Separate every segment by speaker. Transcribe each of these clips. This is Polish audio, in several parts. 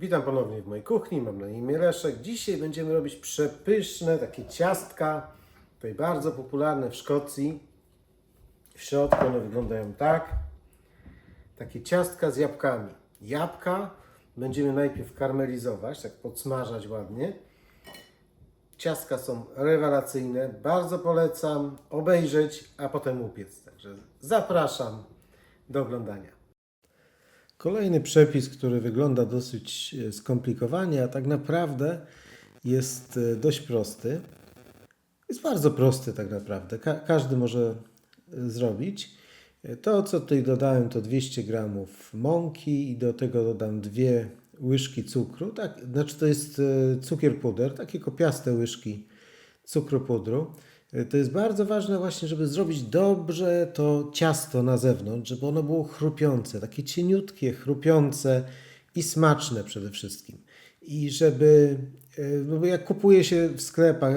Speaker 1: Witam ponownie w mojej kuchni, mam na imię Leszek. Dzisiaj będziemy robić przepyszne takie ciastka, tutaj bardzo popularne w Szkocji. W środku one wyglądają tak. Takie ciastka z jabłkami. Jabłka będziemy najpierw karmelizować, tak podsmażać ładnie. Ciastka są rewelacyjne, bardzo polecam obejrzeć, a potem upiec. Także zapraszam do oglądania. Kolejny przepis, który wygląda dosyć e, skomplikowanie, a tak naprawdę jest e, dość prosty. Jest bardzo prosty tak naprawdę. Ka- każdy może e, zrobić. To, co tutaj dodałem, to 200 gramów mąki i do tego dodam dwie łyżki cukru. Tak, znaczy to jest cukier puder, takie kopiaste łyżki cukru pudru. E, To jest bardzo ważne właśnie, żeby zrobić dobrze to ciasto na zewnątrz, żeby ono było chrupiące, takie cieniutkie, chrupiące i smaczne przede wszystkim. I żeby, e, no bo jak kupuje się w sklepach,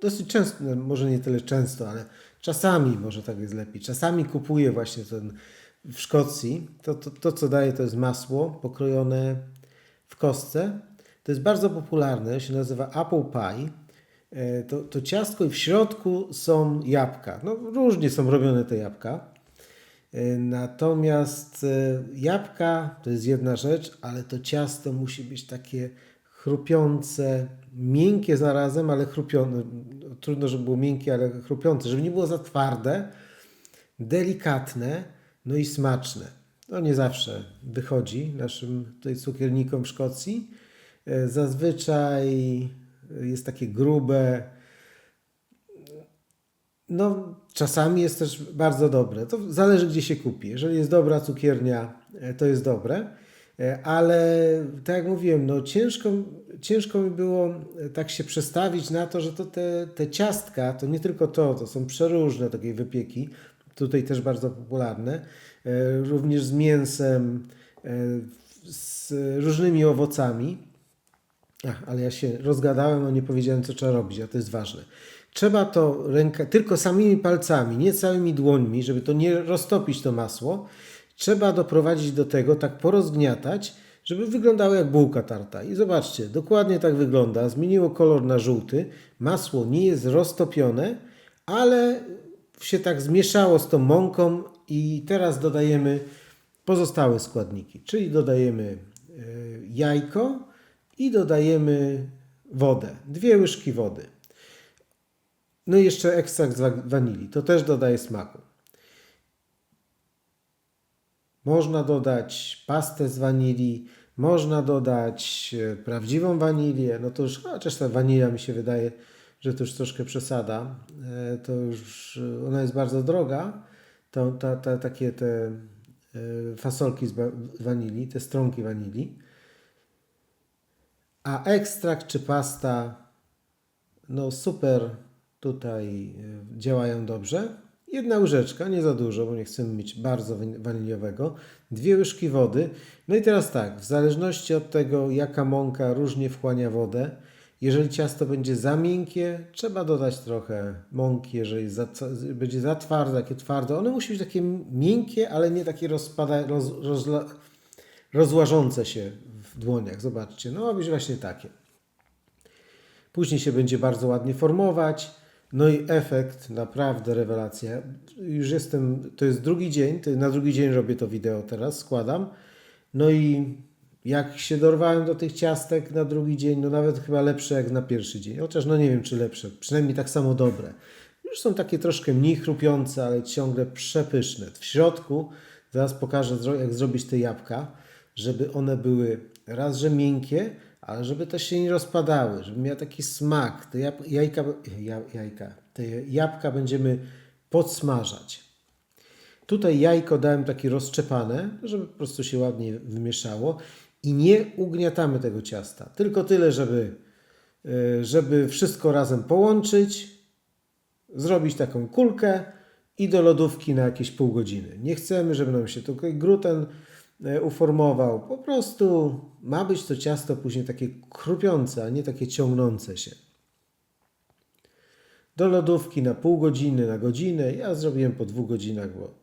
Speaker 1: dosyć często, no może nie tyle często, ale czasami może tak jest lepiej, czasami kupuję właśnie ten w Szkocji, to, to, to co daje to jest masło pokrojone w kostce. To jest bardzo popularne, się nazywa apple pie. E, To, to ciastko i w środku są jabłka. No, różnie są robione te jabłka. E, Natomiast e, jabłka to jest jedna rzecz, ale to ciasto musi być takie chrupiące, miękkie zarazem, ale chrupiące. No, Trudno, żeby było miękkie, ale chrupiące, żeby nie było za twarde, delikatne, no i smaczne. To nie zawsze wychodzi naszym tutaj cukiernikom w Szkocji. Zazwyczaj jest takie grube, no, czasami jest też bardzo dobre. To zależy, gdzie się kupi. Jeżeli jest dobra cukiernia, e, to jest dobre. E, Ale tak jak mówiłem, no ciężko, ciężko mi było e, tak się przestawić na to, że to te, te ciastka, to nie tylko to, to są przeróżne takie wypieki, tutaj też bardzo popularne, również z mięsem, z różnymi owocami. Ach, ale ja się rozgadałem, a nie powiedziałem, co trzeba robić, a to jest ważne. Trzeba to ręka, tylko samymi palcami, nie całymi dłońmi, żeby to nie roztopić to masło. Trzeba doprowadzić do tego, tak porozgniatać, żeby wyglądało jak bułka tarta. I zobaczcie, dokładnie tak wygląda. Zmieniło kolor na żółty. Masło nie jest roztopione, ale się tak zmieszało z tą mąką i teraz dodajemy pozostałe składniki, czyli dodajemy e, jajko i dodajemy wodę, dwie łyżki wody. No i jeszcze ekstrakt z wa- wanilii, to też dodaje smaku. Można dodać pastę z wanilii, można dodać e, prawdziwą wanilię, no to już chociaż ta wanilia mi się wydaje, że to już troszkę przesada, e, to już e, ona jest bardzo droga, to, ta, ta, takie te fasolki z wanilii, te stronki wanilii, a ekstrakt czy pasta, no super tutaj e, działają dobrze. Jedna łyżeczka, nie za dużo, bo nie chcemy mieć bardzo wani- waniliowego. Dwie łyżki wody. No i teraz tak, w zależności od tego, jaka mąka różnie wchłania wodę, jeżeli ciasto będzie za miękkie, trzeba dodać trochę mąki. Jeżeli za, będzie za twarde, takie twarde, one musi być takie miękkie, ale nie takie rozpada, roz, rozłażące się w dłoniach. Zobaczcie, no ma być właśnie takie. Później się będzie bardzo ładnie formować. No i efekt naprawdę rewelacja. Już jestem, to jest drugi dzień, na drugi dzień robię to wideo teraz, składam. No i jak się dorwałem do tych ciastek na drugi dzień, no nawet chyba lepsze jak na pierwszy dzień. Chociaż no nie wiem czy lepsze, przynajmniej tak samo dobre. Już są takie troszkę mniej chrupiące, ale ciągle przepyszne. W środku, zaraz pokażę jak zrobić te jabłka, żeby one były raz, że miękkie, ale żeby też się nie rozpadały, żeby miały taki smak. Te jajka, ja, jajka, te jabłka będziemy podsmażać. Tutaj jajko dałem takie rozczepane, żeby po prostu się ładnie wymieszało i nie ugniatamy tego ciasta. Tylko tyle, żeby, e, żeby wszystko razem połączyć, zrobić taką kulkę i do lodówki na jakieś pół godziny. Nie chcemy, żeby nam się tutaj gluten e, uformował. Po prostu ma być to ciasto później takie chrupiące, a nie takie ciągnące się. Do lodówki na pół godziny, na godzinę. Ja zrobiłem po dwóch godzinach, bo,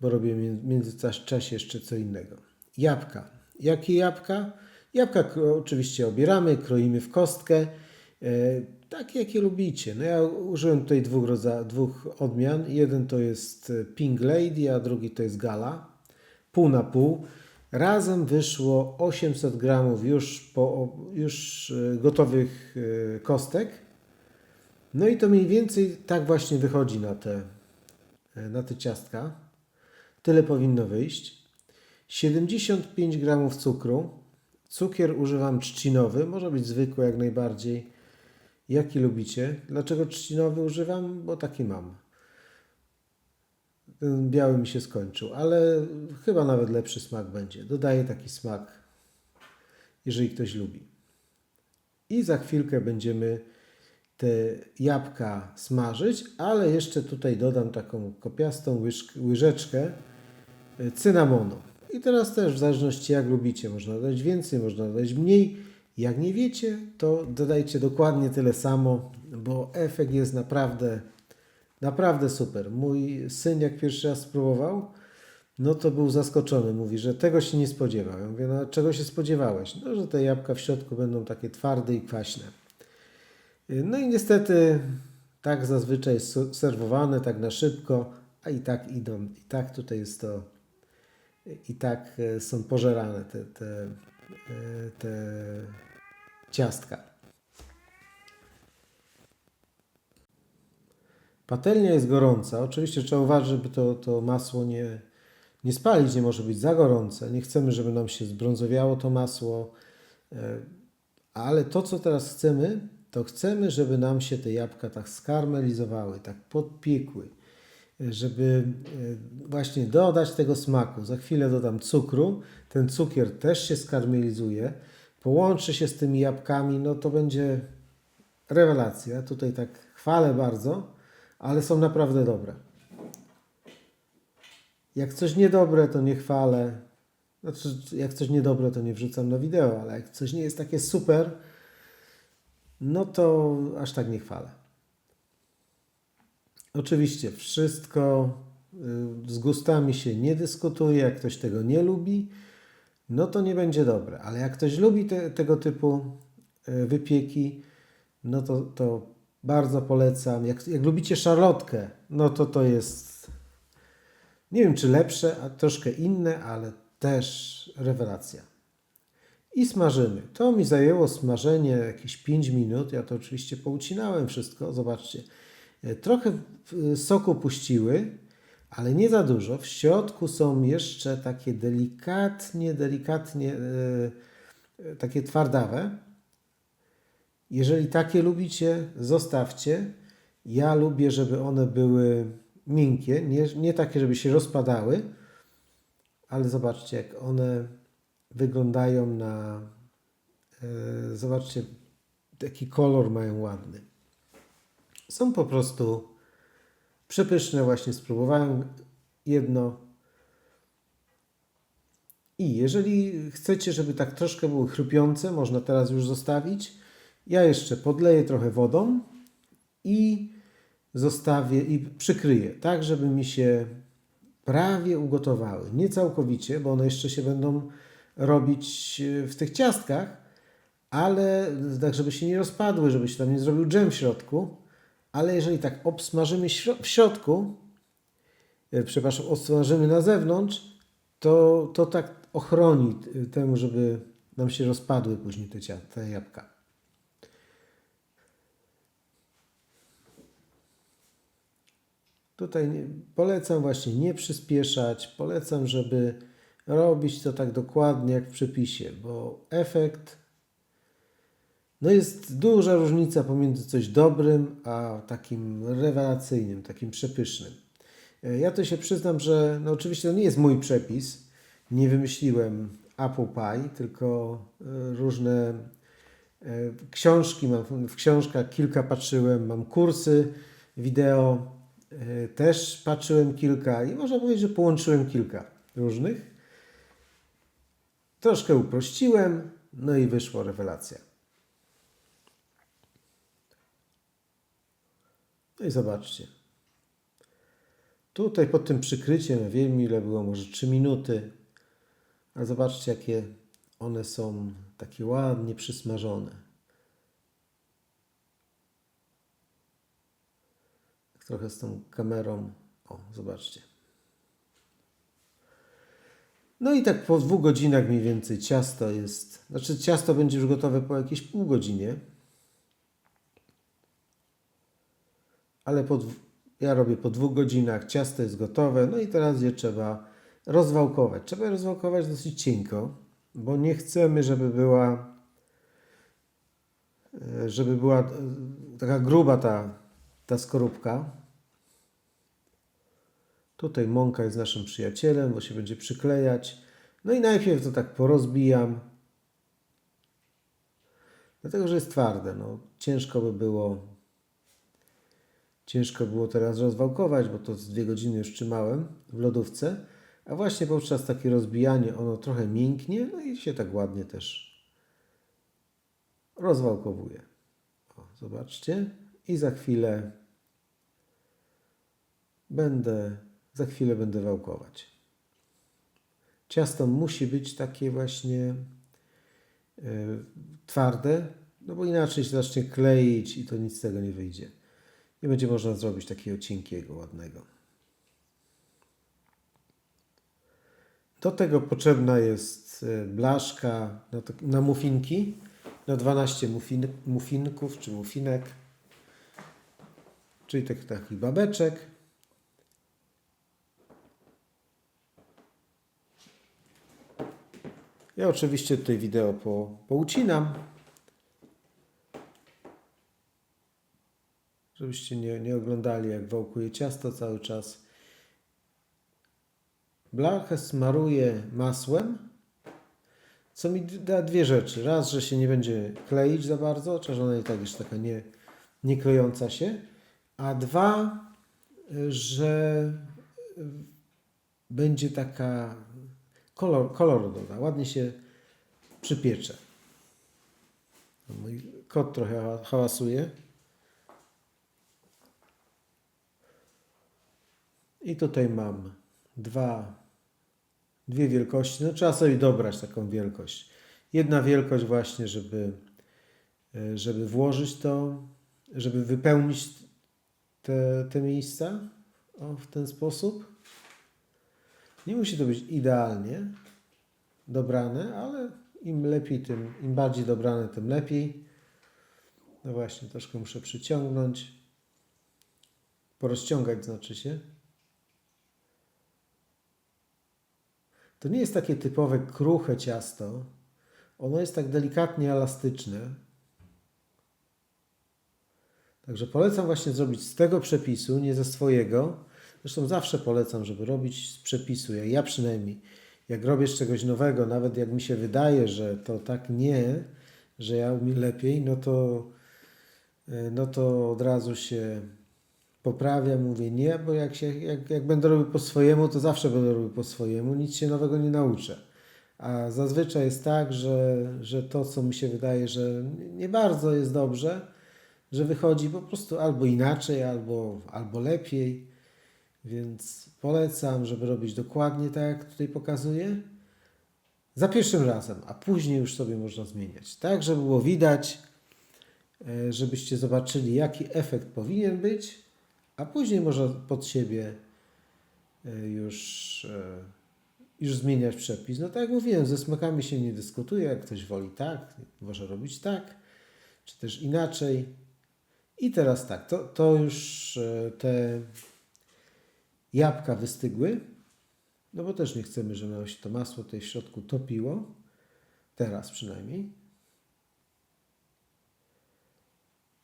Speaker 1: bo robię w międzyczasie jeszcze co innego. Jabłka. Jakie jabłka? Jabłka oczywiście obieramy, kroimy w kostkę, e, takie jakie lubicie. No ja użyłem tutaj dwóch, rodza- dwóch odmian. Jeden to jest e, Pink Lady, a drugi to jest Gala. Pół na pół. Razem wyszło 800 gramów już, po, już e, gotowych e, kostek. No i to mniej więcej tak właśnie wychodzi na te, e, na te ciastka. Tyle powinno wyjść. 75 gramów cukru. Cukier używam trzcinowy, może być zwykły jak najbardziej. Jaki lubicie? Dlaczego trzcinowy używam? Bo taki mam. Ten biały mi się skończył, ale chyba nawet lepszy smak będzie. Dodaję taki smak, jeżeli ktoś lubi. I za chwilkę będziemy te jabłka smażyć, ale jeszcze tutaj dodam taką kopiastą łyżeczkę y, cynamonu. I teraz też w zależności jak lubicie, można dodać więcej, można dodać mniej. Jak nie wiecie, to dodajcie dokładnie tyle samo, bo efekt jest naprawdę, naprawdę super. Mój syn jak pierwszy raz spróbował, no to był zaskoczony. Mówi, że tego się nie spodziewał. Ja mówię, no czego się spodziewałeś? No, że te jabłka w środku będą takie twarde i kwaśne. No i niestety tak zazwyczaj jest serwowane, tak na szybko, a i tak idą, i tak tutaj jest to, i tak e, są pożerane te, te, e, te ciastka. Patelnia jest gorąca. Oczywiście trzeba uważać, żeby to, to masło nie, nie spalić, nie może być za gorące. Nie chcemy, żeby nam się zbrązowiało to masło. E, Ale to, co teraz chcemy, to chcemy, żeby nam się te jabłka tak skarmelizowały, tak podpiekły, e, żeby e, właśnie dodać tego smaku. Za chwilę dodam cukru, ten cukier też się skarmelizuje, połączy się z tymi jabłkami, no to będzie rewelacja. Tutaj tak chwalę bardzo, ale są naprawdę dobre. Jak coś niedobre, to nie chwalę. Znaczy, jak coś niedobre, to nie wrzucam na wideo, ale jak coś nie jest takie super, no to aż tak nie chwalę. Oczywiście wszystko y, z gustami się nie dyskutuje. Jak ktoś tego nie lubi, no to nie będzie dobre. Ale jak ktoś lubi te, tego typu y, wypieki, no to, to bardzo polecam. Jak, jak lubicie szarlotkę, no to to jest nie wiem czy lepsze, a troszkę inne, ale też rewelacja. I smażymy. To mi zajęło smażenie jakieś 5 minut. Ja to oczywiście poucinałem wszystko. Zobaczcie. E, Trochę e, soku puściły, ale nie za dużo. W środku są jeszcze takie delikatnie, delikatnie e, takie twardawe. Jeżeli takie lubicie, zostawcie. Ja lubię, żeby one były miękkie, nie, nie takie, żeby się rozpadały, ale zobaczcie, jak one wyglądają na. E, zobaczcie, jaki kolor mają ładny. Są po prostu przepyszne. Właśnie spróbowałem jedno. I jeżeli chcecie, żeby tak troszkę były chrupiące, można teraz już zostawić. Ja jeszcze podleję trochę wodą i zostawię i przykryję, tak żeby mi się prawie ugotowały. Nie całkowicie, bo one jeszcze się będą robić e, w tych ciastkach, ale tak, żeby się nie rozpadły, żeby się tam nie zrobił dżem w środku. Ale jeżeli tak obsmażymy w środku, e, przepraszam, obsmażymy na zewnątrz, to, to tak ochroni e, temu, żeby nam się rozpadły później te, te jabłka. Tutaj polecam właśnie nie przyspieszać, polecam, żeby robić to tak dokładnie jak w przepisie, bo efekt no jest duża różnica pomiędzy coś dobrym, a takim rewelacyjnym, takim przepysznym. E, Ja to się przyznam, że no oczywiście to nie jest mój przepis. Nie wymyśliłem apple pie, tylko e, różne e, książki mam. W książkach kilka patrzyłem, mam kursy wideo, też patrzyłem kilka i można powiedzieć, że połączyłem kilka różnych. Troszkę uprościłem, no i wyszła rewelacja. No i zobaczcie. Tutaj pod tym przykryciem, wiem ile było, może 3 minuty. Ale zobaczcie, jakie one są takie ładnie przysmażone. Trochę z tą kamerą. O, zobaczcie. No i tak po dwóch godzinach mniej więcej ciasto jest. Znaczy, ciasto będzie już gotowe po jakieś pół godzinie. Ale po, ja robię po dwóch godzinach, ciasto jest gotowe, no i teraz je trzeba rozwałkować. Trzeba je rozwałkować dosyć cienko, bo nie chcemy, żeby była e, żeby była e, taka gruba ta, ta skorupka. Tutaj mąka jest naszym przyjacielem, bo się będzie przyklejać. No i najpierw to tak porozbijam. Dlatego, że jest twarde. No, ciężko by było Ciężko było teraz rozwałkować, bo to z dwie godziny już trzymałem w lodówce. A właśnie podczas takie rozbijanie ono trochę mięknie, no i się tak ładnie też rozwałkowuje. O, zobaczcie. I za chwilę będę, za chwilę będę wałkować. Ciasto musi być takie właśnie e, twarde, no bo inaczej się zacznie kleić i to nic z tego nie wyjdzie. Nie będzie można zrobić takiego cienkiego, ładnego. Do tego potrzebna jest e, blaszka na, na muffinki, na 12 muffin, muffinków czy muffinek, czyli tak, taki babeczek. Ja oczywiście tutaj wideo po, poucinam, żebyście nie, nie oglądali jak wałkuje ciasto cały czas. Blachę smaruję masłem, co mi da dwie rzeczy. Raz, że się nie będzie kleić za bardzo, chociaż ona i tak jest taka nie, nie klejąca się. A dwa, że będzie taka kolor, kolor doda, ładnie się przypiecze. Mój kot trochę ha- hałasuje. I tutaj mam dwa, dwie wielkości. No trzeba sobie dobrać taką wielkość. Jedna wielkość właśnie, żeby, e, żeby włożyć to, żeby wypełnić te, te miejsca o, w ten sposób. Nie musi to być idealnie dobrane, ale im lepiej, tym, im bardziej dobrane, tym lepiej. No właśnie, troszkę muszę przyciągnąć. Porozciągać znaczy się. To nie jest takie typowe kruche ciasto. Ono jest tak delikatnie elastyczne. Także polecam właśnie zrobić z tego przepisu, nie ze swojego. Zresztą zawsze polecam, żeby robić z przepisu. Ja, ja przynajmniej, jak robię z czegoś nowego, nawet jak mi się wydaje, że to tak nie, że ja umiem lepiej, no to, e, no to od razu się poprawiam, mówię nie, bo jak, się, jak, jak będę robił po swojemu, to zawsze będę robił po swojemu, nic się nowego nie nauczę. A zazwyczaj jest tak, że, że to, co mi się wydaje, że nie bardzo jest dobrze, że wychodzi po prostu albo inaczej, albo, albo lepiej. Więc polecam, żeby robić dokładnie tak, jak tutaj pokazuję. Za pierwszym razem, a później już sobie można zmieniać. Tak, żeby było widać, e, żebyście zobaczyli, jaki efekt powinien być, a później można pod siebie e, już, e, już zmieniać przepis. No tak jak mówiłem, ze smakami się nie dyskutuje. Jak ktoś woli tak, może robić tak, czy też inaczej. I teraz tak, to, to już e, te jabłka wystygły, no bo też nie chcemy, żeby nam się to masło tutaj w środku topiło. Teraz przynajmniej.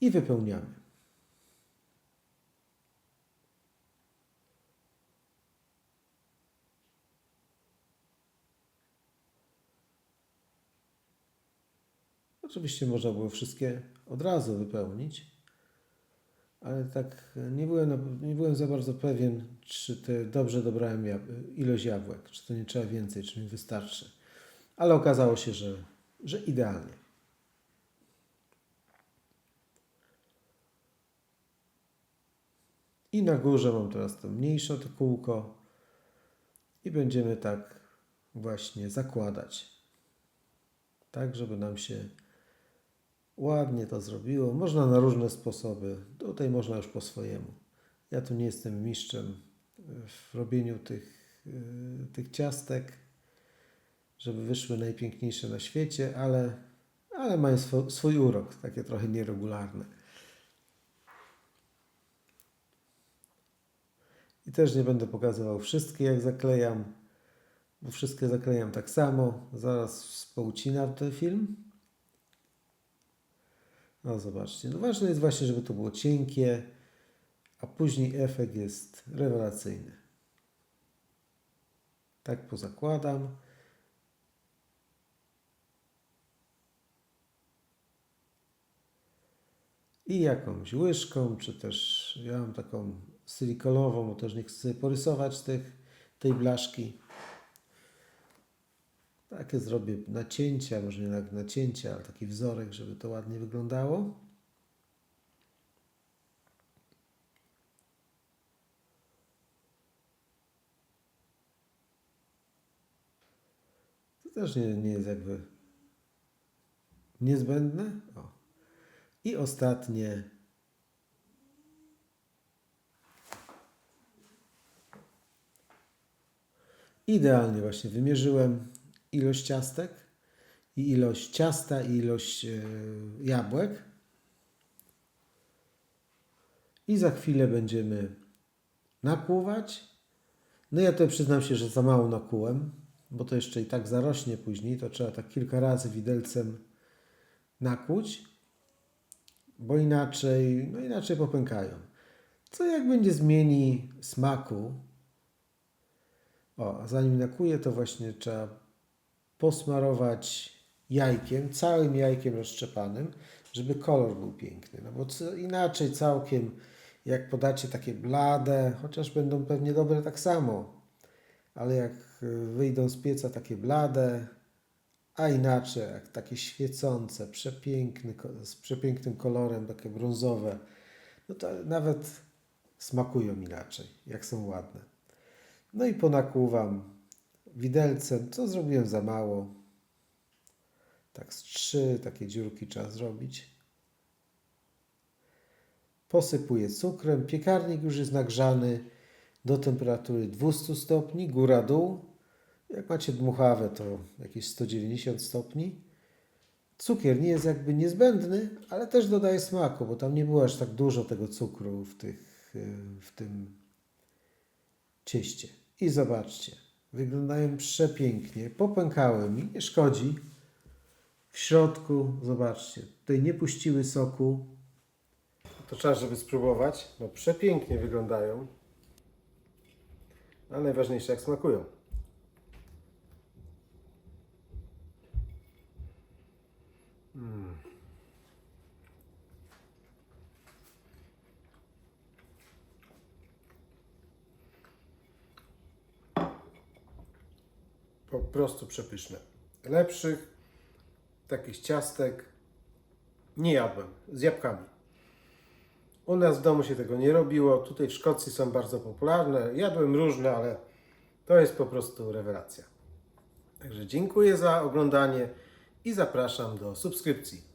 Speaker 1: I wypełniamy. Oczywiście można było wszystkie od razu wypełnić, ale tak nie byłem, nie byłem za bardzo pewien, czy te dobrze dobrałem ilość jabłek, czy to nie trzeba więcej, czy mi wystarczy. Ale okazało się, że, że idealnie. I na górze mam teraz to mniejsze to kółko i będziemy tak właśnie zakładać. tak żeby nam się ładnie to zrobiło. Można na różne sposoby. Tutaj można już po swojemu. Ja tu nie jestem mistrzem w robieniu tych, yy, tych ciastek, żeby wyszły najpiękniejsze na świecie, ale, ale mają swo, swój urok, takie trochę nieregularne. I też nie będę pokazywał wszystkie, jak zaklejam, bo wszystkie zaklejam tak samo. Zaraz współcinam ten film. No zobaczcie, no ważne jest właśnie, żeby to było cienkie, a później efekt jest rewelacyjny. Tak pozakładam. I jakąś łyżką, czy też ja mam taką silikonową, też nie chcę porysować tych, tej blaszki. Takie zrobię nacięcia, może nie tak nacięcia, ale taki wzorek, żeby to ładnie wyglądało. To też nie, nie jest jakby niezbędne. O. I ostatnie. Idealnie właśnie wymierzyłem ilość ciastek i ilość ciasta i ilość e, jabłek. I za chwilę będziemy nakłuwać. No ja tutaj przyznam się, że za mało nakłułem, bo to jeszcze i tak zarośnie później. To trzeba tak kilka razy widelcem nakłuć, bo inaczej, no inaczej popękają. Co jak będzie zmieni smaku. O, zanim nakuję, to właśnie trzeba posmarować jajkiem, całym jajkiem rozszczepanym, żeby kolor był piękny. No bo inaczej całkiem, jak podacie takie blade, chociaż będą pewnie dobre tak samo, ale jak y, wyjdą z pieca takie blade, a inaczej jak takie świecące, przepiękny, z przepięknym kolorem, takie brązowe, no to nawet smakują inaczej, jak są ładne. No i ponakłuwam widelcem, co zrobiłem za mało. Tak z trzy takie dziurki trzeba zrobić. Posypuję cukrem. Piekarnik już jest nagrzany do temperatury 200 stopni, góra-dół. Jak macie dmuchawę, to jakieś 190 stopni. Cukier nie jest jakby niezbędny, ale też dodaje smaku, bo tam nie było aż tak dużo tego cukru w, tych, w tym cieście. I zobaczcie, wyglądają przepięknie, popękały mi, nie szkodzi. W środku, zobaczcie, tutaj nie puściły soku. To trzeba, żeby spróbować. No przepięknie wyglądają. Ale najważniejsze, jak smakują. Po prostu przepyszne. Lepszych takich ciastek nie jadłem z jabłkami. U nas w domu się tego nie robiło. Tutaj w Szkocji są bardzo popularne. Jadłem różne, ale to jest po prostu rewelacja. Także dziękuję za oglądanie i zapraszam do subskrypcji.